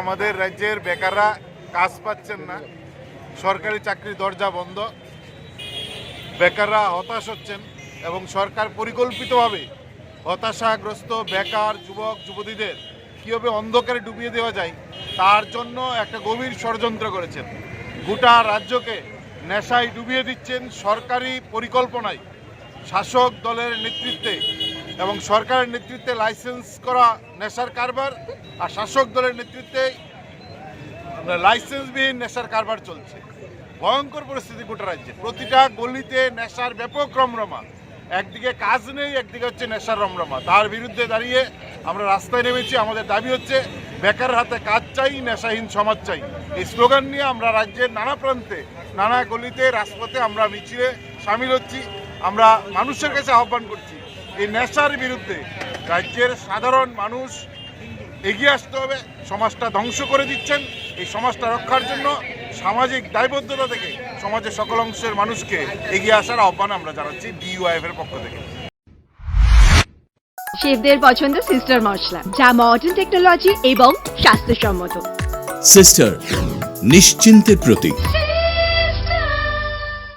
আমাদের রাজ্যের বেকাররা কাজ পাচ্ছেন না। সরকারি চাকরির দরজা বন্ধ। বেকাররা হতাশ হচ্ছেন এবং সরকার পরিকল্পিতভাবে হতাশাগ্রস্ত বেকার যুবক, যুবতীদের কীভাবে অন্ধকারে ডুবিয়ে দেওয়া যায়, তার জন্য একটা গভীর ষড়যন্ত্র করেছেন। গোটা রাজ্যকে নেশায় ডুবিয়ে দিচ্ছেন সরকারি পরিকল্পনায়। শাসক দলের নেতৃত্বে এবং সরকারের নেতৃত্বে লাইসেন্স করা নেশার কারবার আর শাসক দলের নেতৃত্বে লাইসেন্সবিহীন নেশার কারবার চলছে। ভয়ঙ্কর পরিস্থিতি গোটা রাজ্যে। প্রতিটা গলিতে নেশার ব্যাপক রমরমা। একদিকে কাজ নেই, একদিকে হচ্ছে নেশার রমরমা। তার বিরুদ্ধে দাঁড়িয়ে আমরা রাস্তায় নেমেছি। আমাদের দাবি হচ্ছে, বেকার হাতে কাজ চাই, নেশাহীন সমাজ চাই। এই স্লোগান নিয়ে আমরা রাজ্যের নানা প্রান্তে, নানা গলিতে, রাজপথে আমরা মিছিলে সামিল হচ্ছি। আমরা মানুষের কাছে আহ্বান করছি। এই নেশার বিরুদ্ধে রাজ্যের সাধারণ মানুষ এগিয়ে আসতে হবে সমাজটা ধ্বংস করে দিচ্ছেন। এই সমাজটা রক্ষার জন্য সামাজিক দায়বদ্ধতা থেকে সমাজের সকল অংশের মানুষকে এগিয়ে আসার আহ্বান আমরা জানাচ্ছি ডিইউআইএফ এর পক্ষ থেকে। শেফদের পছন্দ সিস্টার মশলা যা মডার্ন টেকনোলজি এবং স্বাস্থ্যসম্মত। সিস্টার নিশ্চিন্তের প্রতীক।